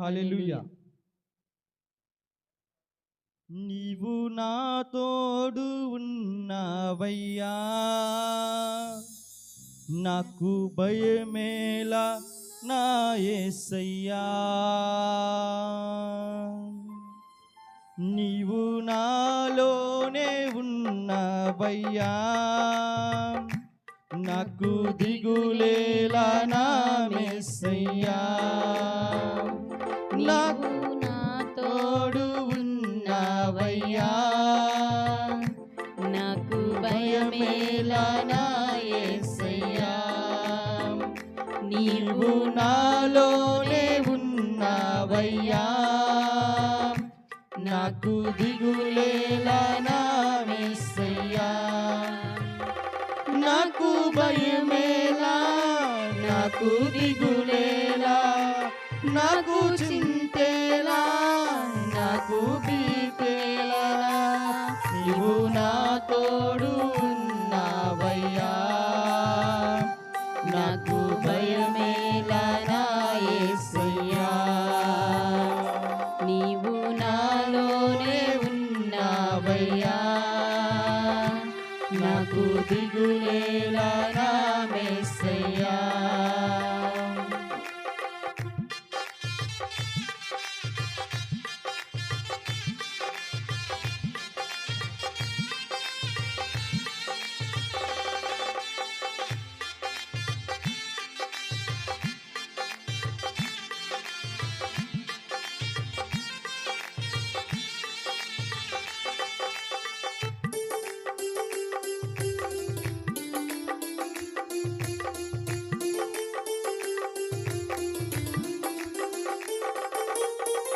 హల్లెలూయా. నీవు నా తోడు ఉన్నావయ్యా. నాకు భయమేలా నా యేసయ్యా నీవు నాలోనే ఉన్నవయ్యా. నాకు దిగులేలా నా మెస్సయ్యా నాతో తోడు ఉన్నావయ్యా నాకు భయమేలా నా యేసయ్యా నీవు నాలోనే ఉన్నావయ్యా. నాకు దిగులేలా నా మెస్సయ్యా నాకు భయమేలా నాకు దిగులేలా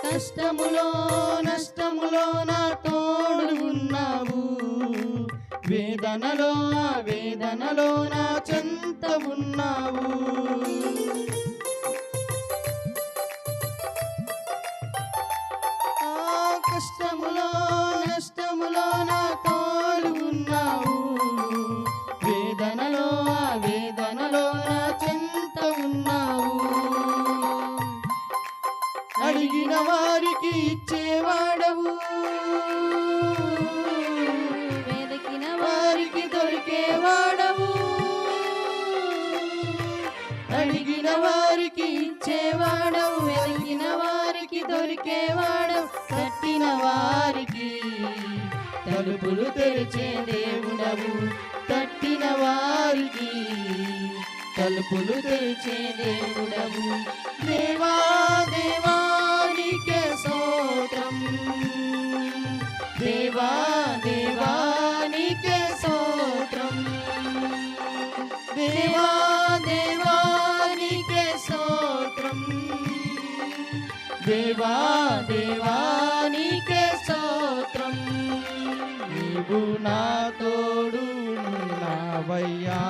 కష్టములో నష్టములో నా తోడు ఉన్నావు. వేదనలో వేదనలో నా చెంత ఉన్నావు ఆ కష్టములో అడిగిన వారికి ఇచ్చేవాడవు వెదకిన వారికి దొరికేవాడవు అడిగిన వారికి ఇచ్చేవాడవు వెలిగిన వారికి దొరికేవాడవు కట్టిన వారికి తలుపులు తెరిచే దేవుడవు. తట్టిన వారికి తలుపులు తెరిచే దేవుడవు. దేవా దేవానికే సోత్రం దేవా దేవానికే సోత్రం దేవా దేవానికే సోత్రం దేవా దేవానికే సోత్రం నీవు నా తోడు ఉన్నావయ్యా.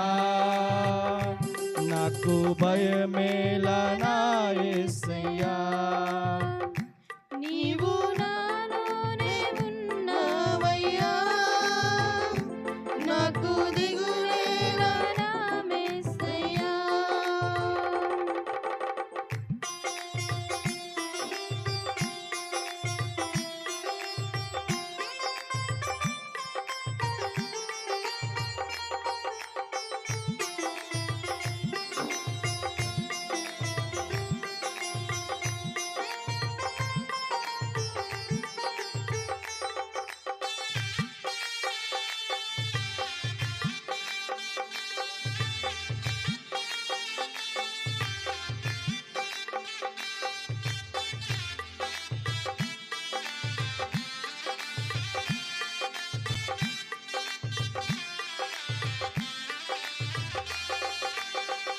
నాకు భయమేలా నా యేసయ్యా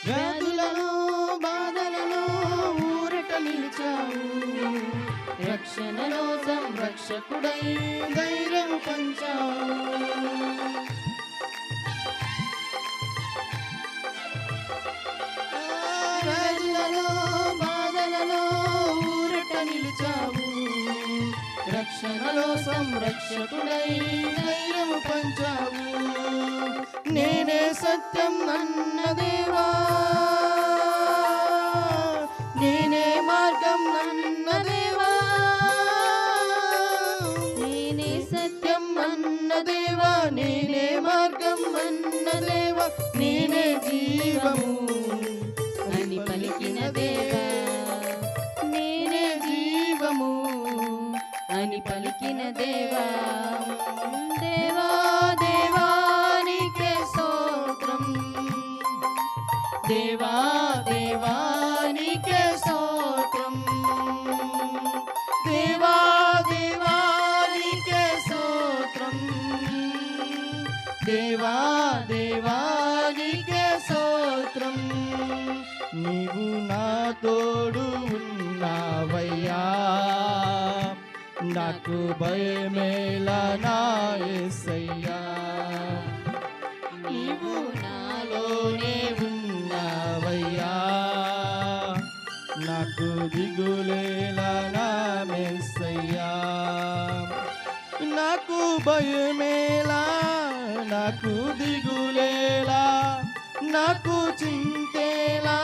వ్యాధులను బాధలను ఊరట నిలిచావు. రక్షణలో సంరక్షకుడై ధైర్యం పంచావు వ్యాధులలో బాధలలో ఊరట నిలిచావు. రక్షణలో సంరక్షకుడై ధైర్యము పంచావు నేనే సత్యం నన్న దేవా. నేనే మార్గం నన్న దేవా. నేనే సత్యం అన్న దేవా. నేనే మార్గం అన్న దేవా. నేనే జీవము. అని పలికిన దేవా. దేవా దేవా నీకే స్తోత్రం. దేవా దేవా నీకే స్తోత్రం. దేవా దేవా నీకే స్తోత్రం. దేవా దేవా నీకే స్తోత్రం. నీవు నా తోడు ఉన్నావయ్యా. నాకు భయమేలా నా నీవు నాలోనే ఉన్నావయ్యా. నాకు దిగులేలా నా నాకు భయమేలా నాకు దిగులేలా నాకు చింతేలా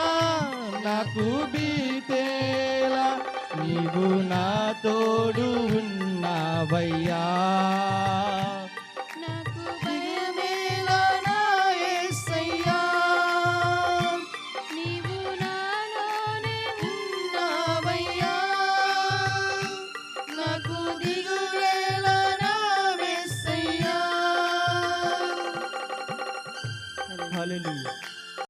నాకు బీతేలా నీవు నా తోడు ఉన్నావయ్యా.